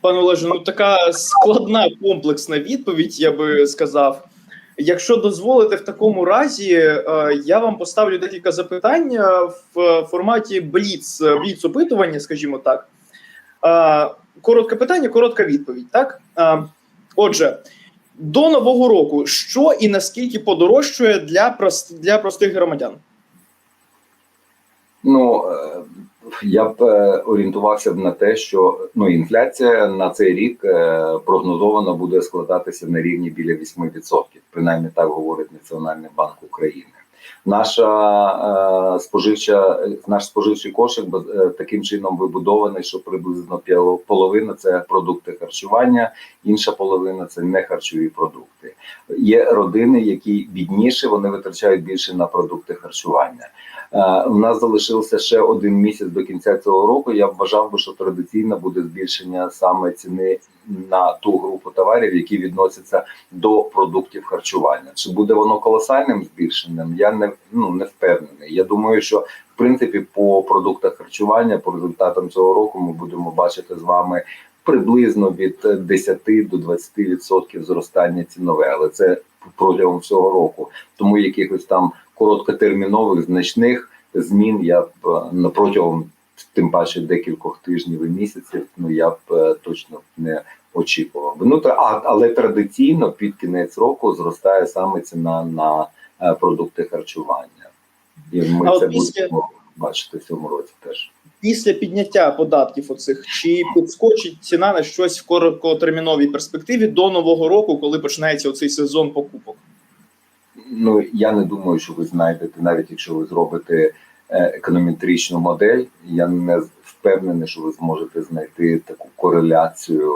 Пане Олеже, ну така складна комплексна відповідь, я би сказав. Якщо дозволите, в такому разі е, я вам поставлю декілька запитань е, в форматі бліц, бліц опитування, скажімо так. Е, Коротке питання, коротка відповідь. Так, Е, отже, до нового року що і наскільки подорожчує для прост, для простих громадян? Ну я б е, орієнтувався б на те, що ну інфляція на цей рік е, прогнозовано буде складатися на рівні біля 8%. Принаймні так говорить Національний банк України. Наша е, споживча, наш споживчий кошик е, таким чином вибудований, що приблизно половина це продукти харчування, інша половина це не харчові продукти. Є родини, які бідніші, вони витрачають більше на продукти харчування. Е, У нас залишився ще один місяць до кінця цього року. Я вважав би, що традиційно буде збільшення саме ціни на ту групу товарів, які відносяться до продуктів харчування. Чи буде воно колосальним збільшенням? Я не ну не впевнений. Я думаю, що в принципі по продуктах харчування, по результатам цього року, ми будемо бачити з вами. Приблизно від 10 до 20% зростання цінове, але це протягом всього року. Тому якихось там короткотермінових значних змін я б е, протягом тим паче декількох тижнів і місяців. Ну я б е, точно не очікував. Ну та а, але традиційно під кінець року зростає саме ціна на е, продукти харчування, і ми А це після- будемо бачити в цьому році теж. Після підняття податків оцих чи підскочить ціна на щось в короткотерміновій перспективі до нового року, коли починається оцей сезон покупок? Ну я не думаю, що ви знайдете, навіть якщо ви зробите е, економетричну модель. Я не впевнений, що ви зможете знайти таку кореляцію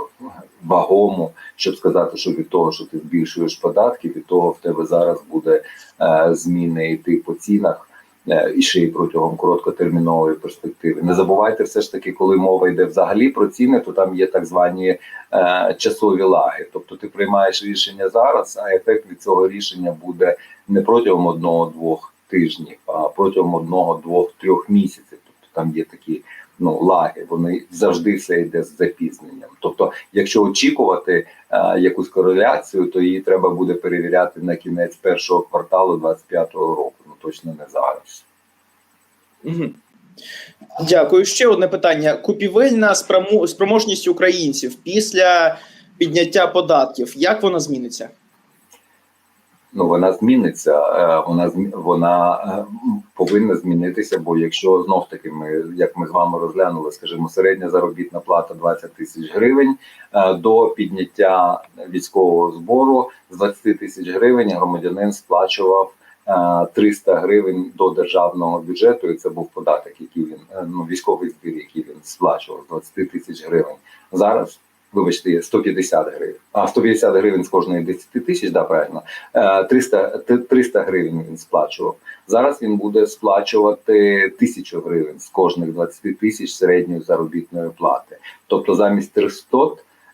вагому, щоб сказати, що від того, що ти збільшуєш податки, від того в тебе зараз буде е, зміни йти по цінах. Е, І ще й протягом короткотермінової перспективи. Не забувайте, все ж таки, коли мова йде взагалі про ціни, то там є так звані е, часові лаги. Тобто ти приймаєш рішення зараз, а ефект від цього рішення буде не протягом одного-двох тижнів, а протягом одного, двох, трьох місяців. Тобто там є такі ну лаги, вони завжди все йде з запізненням. Тобто, якщо очікувати е, якусь кореляцію, то її треба буде перевіряти на кінець першого кварталу 25-го року. Точно не зараз. Угу. Дякую. Ще одне питання: купівельна спроможність українців після підняття податків. Як вона зміниться? Ну вона зміниться, е, вона вона е, повинна змінитися. Бо якщо знов таки ми, як ми з вами розглянули, скажімо, середня заробітна плата 20 тисяч гривень е, до підняття військового збору з 20 тисяч гривень громадянин сплачував. Е, 300 гривень до державного бюджету, і це був податок, який він е, ну військовий збір, який він сплачував з 20 тисяч гривень. Зараз вибачте, 150 гривень. А 150 гривень з кожної 10 тисяч, да, правильно. Е, 300, 300 гривень він сплачував. Зараз він буде сплачувати 1000 гривень з кожних 20 тисяч середньої заробітної плати. Тобто замість 300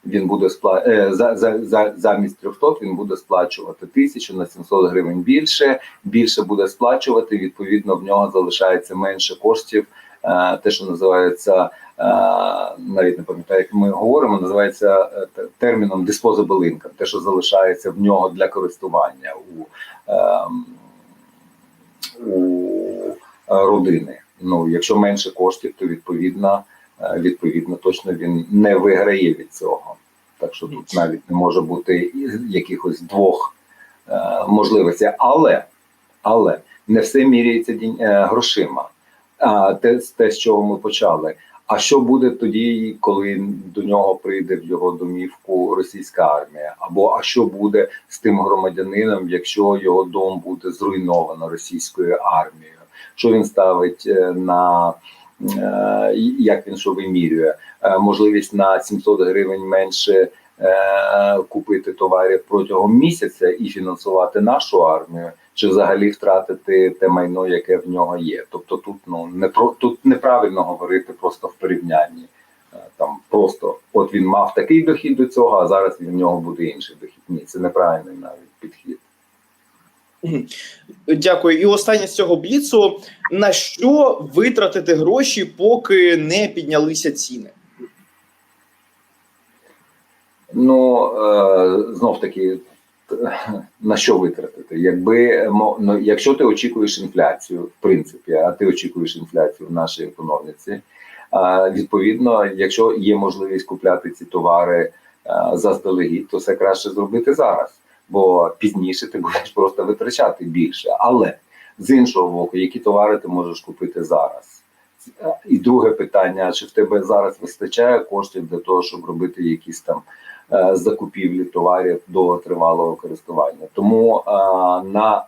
він буде спла... е, за, за, за, замість 300 він буде сплачувати 1000 на 700 гривень більше. Більше буде сплачувати. Відповідно, в нього залишається менше коштів. Е, те, що називається е, навіть не пам'ятаю, як ми говоримо, називається терміном disposable income, те, що залишається в нього для користування у, ем, у родини. Ну, якщо менше коштів, то відповідно, відповідно точно він не виграє від цього. Так що тут навіть не може бути якихось двох е, можливостей. Але, але не все міряється е, грошима. А те, те, з чого ми почали. А що буде тоді, коли до нього прийде в його домівку російська армія? Або а що буде з тим громадянином, якщо його дом буде зруйновано російською армією? Що він ставить е, на е, як він що вимірює? Е, Можливість на 700 гривень менше е, купити товарів протягом місяця і фінансувати нашу армію, чи взагалі втратити те майно, яке в нього є. Тобто тут ну не про тут неправильно говорити просто в порівнянні. Е, Там просто от він мав такий дохід до цього, а зараз в нього буде інший дохід. Ні, це неправильний навіть підхід. Дякую. І останнє з цього бліцу: на що витратити гроші, поки не піднялися ціни? Ну е, знов таки, на що витратити? Якби ну, якщо ти очікуєш інфляцію, в принципі, а ти очікуєш інфляцію в нашій економіці. Відповідно, якщо є можливість купляти ці товари заздалегідь, то це краще зробити зараз, бо пізніше ти будеш просто витрачати більше. Але з іншого боку, які товари ти можеш купити зараз? І друге питання: чи в тебе зараз вистачає коштів для того, щоб робити якісь там е, закупівлі товарів довготривалого користування? Тому е, на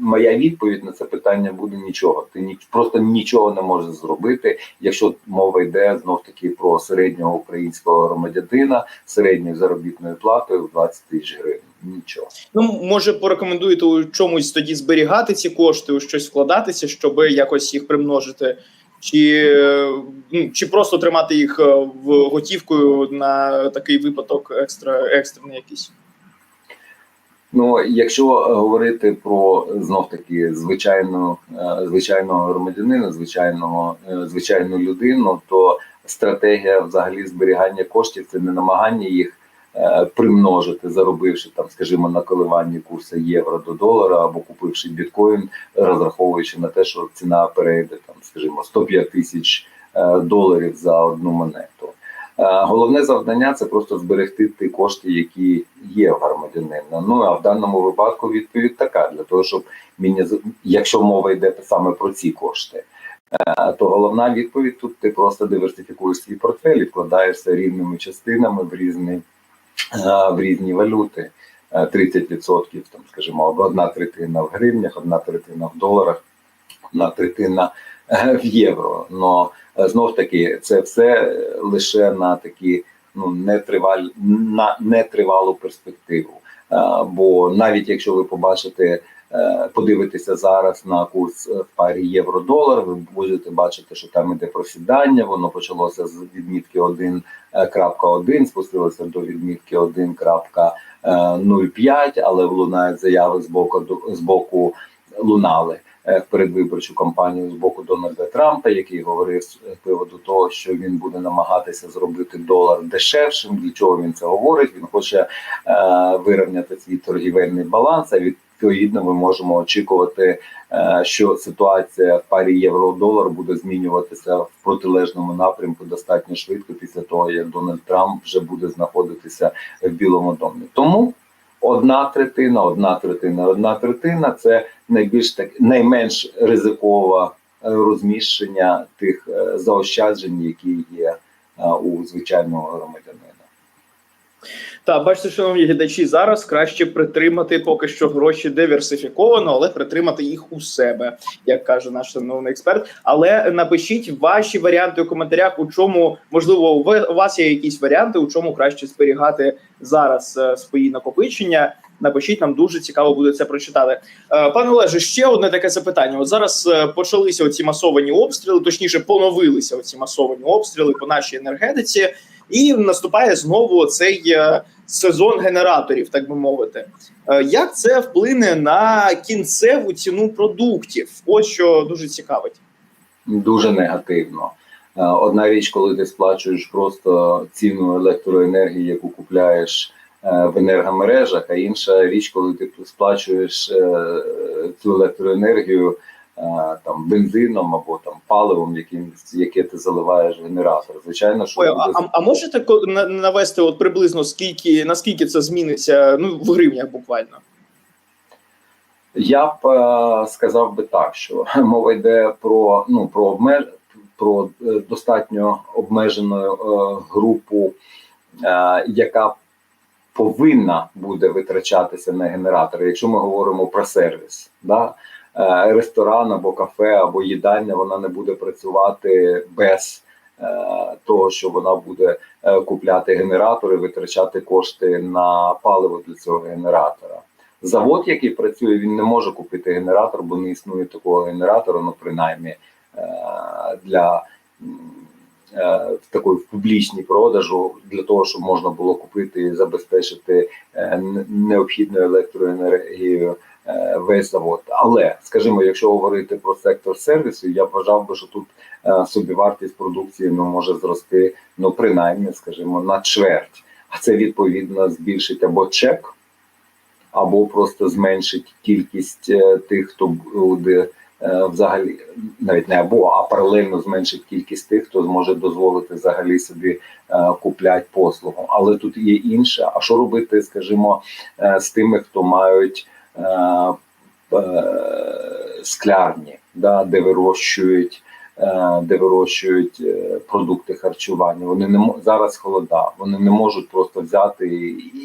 моя відповідь на це питання буде нічого. Ти ні, просто нічого не можеш зробити, якщо мова йде знов таки про середнього українського громадянина середньою заробітною платою в 20 тисяч гривень. Нічого. Ну, може, порекомендуєте у чомусь тоді зберігати ці кошти, у щось вкладатися, щоб якось їх примножити, чи, е, ну, чи просто тримати їх е, в готівкою на такий випадок екстра екстрений якийсь. Ну, якщо е, говорити про знов таки звичайну е, звичайного громадянина, звичайного е, звичайну людину, то стратегія взагалі зберігання коштів це не намагання їх е, примножити, заробивши там, скажімо, на коливанні курсу євро до долара або купивши біткоін, розраховуючи на те, що ціна перейде там, скажімо, 105 тисяч е, доларів за одну монету. Е, Головне завдання це просто зберегти ті кошти, які є в громадянина. Ну а в даному випадку відповідь така: для того, щоб міні- якщо мова йде саме про ці кошти, е, то головна відповідь тут ти просто диверсифікуєш свій портфель і вкладаєшся рівними частинами в різні, е, в різні валюти. Е, 30%, там, скажімо, одна третина в гривнях, одна третина в доларах, одна третина в євро. Но знов таки це все лише на такі ну нетриваль на нетривалу перспективу. Е, Бо навіть якщо ви побачите, е, подивитеся зараз на курс е, в парі євро-долар, ви будете бачити, що там іде просідання. Воно почалося з відмітки 1.1, спустилося до відмітки 1.05, але лунають заяви з боку з боку лунали е, в передвиборчу кампанію з боку Дональда Трампа, який говорив з приводу того, що він буде намагатися зробити долар дешевшим. Для чого він це говорить? Він хоче е, вирівняти свій торгівельний баланс. А відповідно, ми можемо очікувати, е, що ситуація в парі євро-долар буде змінюватися в протилежному напрямку достатньо швидко після того, як Дональд Трамп вже буде знаходитися в Білому домі. Тому одна третина, одна третина, одна третина це найбільш так найменш ризикове розміщення тих е, заощаджень, які є е, у звичайного громадянина. Так, бачите, шановні глядачі, зараз краще притримати поки що гроші диверсифіковано, але притримати їх у себе, як каже наш шановний експерт. Але напишіть ваші варіанти у коментарях, у чому можливо у вас є якісь варіанти, у чому краще зберігати зараз е, свої накопичення. Напишіть, нам дуже цікаво буде це прочитати. Е, Пане Олеже, ще одне таке запитання. От зараз е, почалися оці масовані обстріли, точніше, поновилися оці масовані обстріли по нашій енергетиці, і наступає знову цей е, сезон генераторів, так би мовити. Е, Як це вплине на кінцеву ціну продуктів? Ось що дуже цікавить. Дуже негативно. Е, Одна річ, коли ти сплачуєш просто ціну електроенергії, яку купляєш в енергомережах, а інша річ, коли ти сплачуєш цю електроенергію там бензином або там паливом, яким яке ти заливаєш генератор. Звичайно, що Ой, буде а, а- а можете навести от приблизно скільки наскільки це зміниться? Ну в гривнях буквально. Я б е, сказав би так, що мова йде про ну про обмеж про е, достатньо обмежену е, групу, е, яка повинна буде витрачатися на генератори. Якщо ми говоримо про сервіс, да? Е, ресторан або кафе, або їдальня, вона не буде працювати без е, того, що вона буде е, купляти генератори, витрачати кошти на паливо для цього генератора. Завод, який працює, він не може купити генератор, бо не існує такого генератора, ну принаймні для такої в публічній продажу для того, щоб можна було купити і забезпечити необхідною електроенергією весь завод. Але скажімо, якщо говорити про сектор сервісу, я вважав би, що тут е, собівартість продукції ну може зрости ну принаймні, скажімо, на чверть. А це відповідно збільшить або чек, або просто зменшить кількість е, тих, хто буде е, взагалі навіть не або, а паралельно зменшить кількість тих, хто зможе дозволити взагалі собі е, купляти послугу. Але тут є інше. А що робити, скажімо, е, з тими, хто мають е, е, склярні, да, де вирощують. е, Де вирощують е, продукти харчування, вони не зараз холода, вони не можуть просто взяти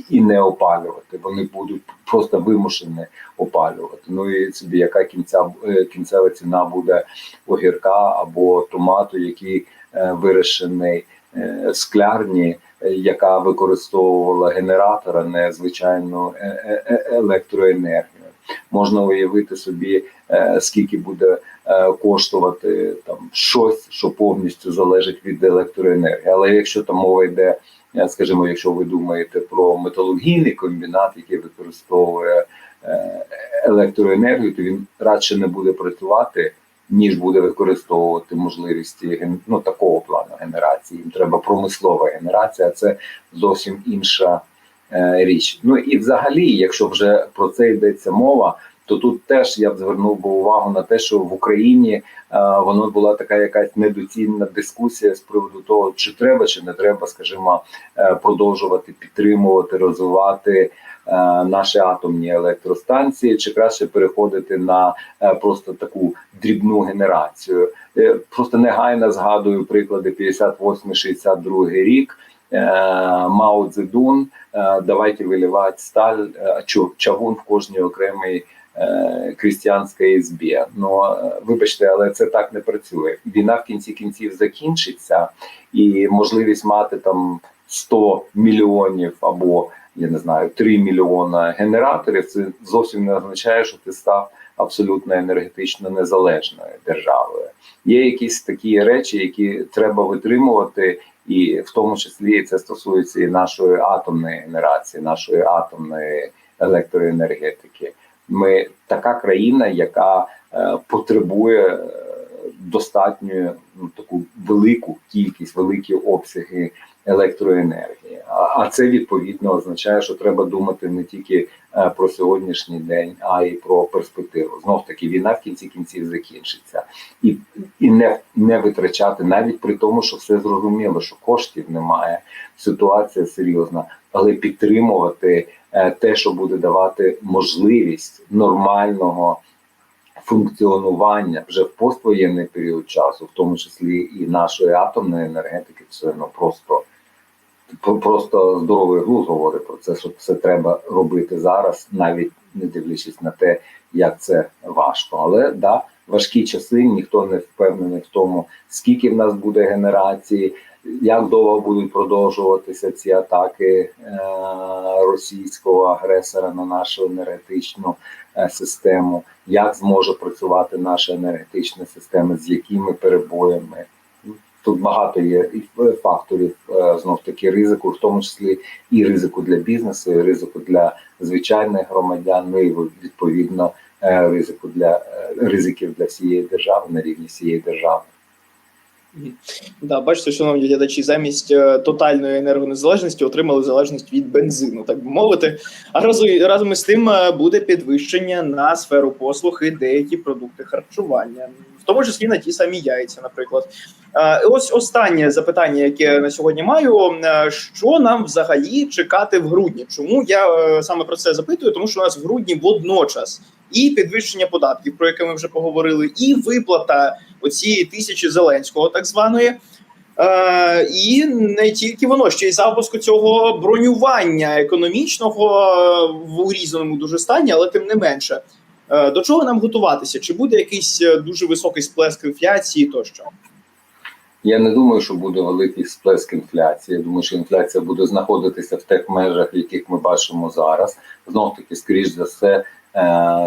і, не опалювати. Вони будуть просто вимушені опалювати. Ну і собі яка кінця е, кінцева ціна буде огірка або томату, який е, вирішений е, склярні, е, яка використовувала генератор, а не звичайну е- е- е- електроенергію. Можна уявити собі, е, скільки буде е, коштувати там щось, що повністю залежить від електроенергії. Але якщо там мова йде, е, скажімо, якщо ви думаєте про металургійний комбінат, який використовує е, електроенергію, то він радше не буде працювати, ніж буде використовувати можливості ген- ну, такого плану генерації. Їм треба промислова генерація, це зовсім інша е, річ. Ну і взагалі, якщо вже про це йдеться мова, то тут теж я б звернув би увагу на те, що в Україні е, воно була така якась недоцільна дискусія з приводу того, чи треба, чи не треба, скажімо, е, продовжувати підтримувати, розвивати наші атомні електростанції, чи краще переходити на е, просто таку дрібну генерацію. Е, Просто негайно згадую приклади 58-62 рік. е, Мао Цзедун, е, давайте виливати сталь, е, чавун в кожній окремій е, крістіанській ізбі. Ну е, вибачте, але це так не працює. Війна в кінці кінців закінчиться, і можливість мати там 100 мільйонів або я не знаю 3 мільйона генераторів. Це зовсім не означає, що ти став абсолютно енергетично незалежною державою. Є якісь такі речі, які треба витримувати, і в тому числі це стосується і нашої атомної генерації, нашої атомної електроенергетики. Ми така країна, яка е, потребує е, достатньо ну, таку велику кількість, великі обсяги електроенергії. А, це відповідно означає, що треба думати не тільки е, про сьогоднішній день, а й про перспективу. Знов таки війна в кінці кінців закінчиться, і, і не, не витрачати навіть при тому, що все зрозуміло, що коштів немає. Ситуація серйозна, але підтримувати е, те, що буде давати можливість нормального функціонування вже в поствоєнний період часу, в тому числі і нашої атомної енергетики, це ну просто про- просто здоровий глузд говорить про це, що це треба робити зараз, навіть не дивлячись на те, як це важко. Але да, важкі часи, ніхто не впевнений в тому, скільки в нас буде генерації, як довго будуть продовжуватися ці атаки е- російського агресора на нашу енергетичну е, систему, як зможе працювати наша енергетична система, з якими перебоями. Тут багато є і факторів е, знов таки ризику, в тому числі і ризику для бізнесу, і ризику для звичайних громадян, ну і відповідно е, ризику для е, ризиків для всієї держави на рівні всієї держави. Да, бачите, шановні глядачі, замість е, тотальної енергонезалежності отримали залежність від бензину, так би мовити. А разом, разом із тим е, буде підвищення на сферу послуг і деякі продукти харчування, в тому числі на ті самі яйця, наприклад. Е, Ось останнє запитання, яке на сьогодні маю: що нам взагалі чекати в грудні? Чому я саме про це запитую? Тому що у нас в грудні водночас і підвищення податків, про яке ми вже поговорили, і виплата оцієї тисячі Зеленського, так званої. Е, і не тільки воно, ще й запуску цього бронювання економічного е, в урізаному дуже стані, але тим не менше. Е, до чого нам готуватися? Чи буде якийсь е, дуже високий сплеск інфляції тощо? Я не думаю, що буде великий сплеск інфляції. Я думаю, що інфляція буде знаходитися в тих межах, яких ми бачимо зараз. Знов таки, скоріш за все,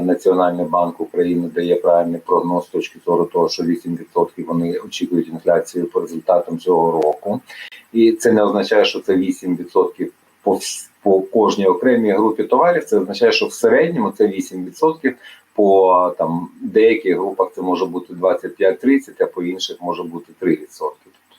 Національний банк України дає правильний прогноз з точки зору того, що 8% вони очікують інфляцію по результатам цього року, і це не означає, що це 8% по, по по кожній окремій групі товарів. Це означає, що в середньому це 8%, по там деяких групах це може бути 25-30, а по інших може бути 3%.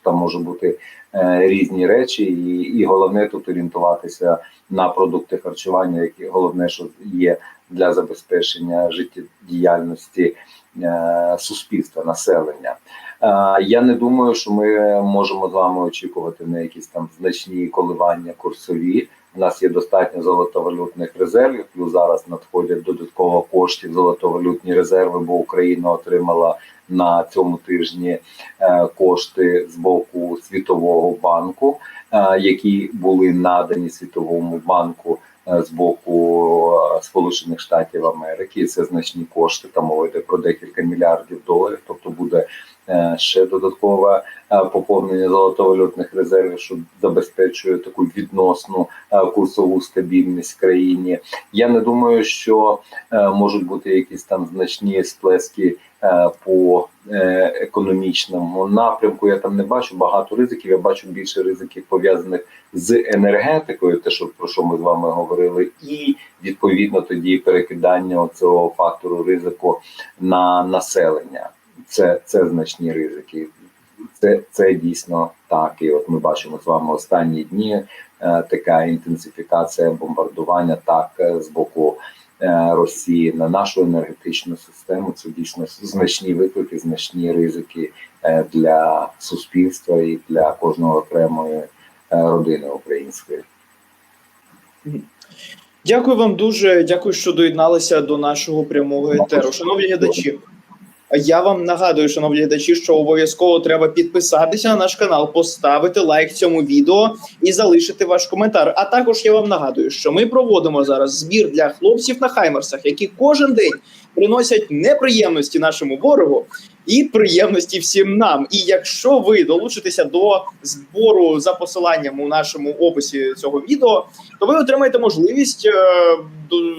Там може бути е, різні речі, і, і головне тут орієнтуватися на продукти харчування, які головне, що є для забезпечення життєдіяльності е, суспільства, населення. Е, я не думаю, що ми можемо з вами очікувати на якісь там значні коливання курсові. У нас є достатньо золотовалютних резервів. Плюс зараз надходять додатково коштів золотовалютні резерви, бо Україна отримала на цьому тижні е, кошти з боку Світового банку, е, які були надані Світовому банку е, з боку Сполучених Штатів Америки. Це значні кошти. Там мова йде про декілька мільярдів доларів. Тобто буде ще додаткове е, поповнення золотовалютних резервів, що забезпечує таку відносну е, курсову стабільність в країні. Я не думаю, що е, можуть бути якісь там значні сплески е, по е, економічному напрямку. Я там не бачу багато ризиків. Я бачу більше ризиків пов'язаних з енергетикою, те, що про що ми з вами говорили, і відповідно тоді перекидання цього фактору ризику на населення. Це, це значні ризики. Це, це дійсно так. І от ми бачимо з вами останні дні е, така інтенсифікація бомбардування так е, з боку е, Росії на нашу енергетичну систему. Це дійсно значні виклики, значні ризики е, для суспільства і для кожного окремої е, родини української. Дякую вам дуже. Дякую, що доєдналися до нашого прямого етеру. Шановні глядачі. Я вам нагадую, шановні глядачі, що обов'язково треба підписатися на наш канал, поставити лайк цьому відео і залишити ваш коментар. А також я вам нагадую, що ми проводимо зараз збір для хлопців на хаймерсах, які кожен день приносять неприємності нашому ворогу і приємності всім нам. І якщо ви долучитеся до збору за посиланням у нашому описі цього відео, то ви отримаєте можливість е,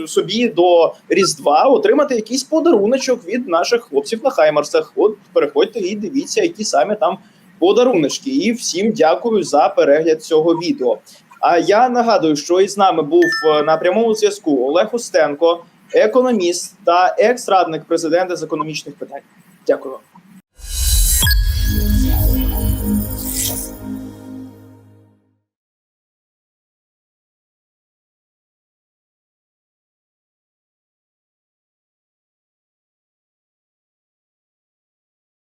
собі до Різдва отримати якийсь подаруночок від наших хлопців на Хаймарсах. От переходьте і дивіться, які саме там подаруночки. І всім дякую за перегляд цього відео. А я нагадую, що із нами був е, на прямому зв'язку Олег Устенко, економіст та екс-радник президента з економічних питань. Дякую.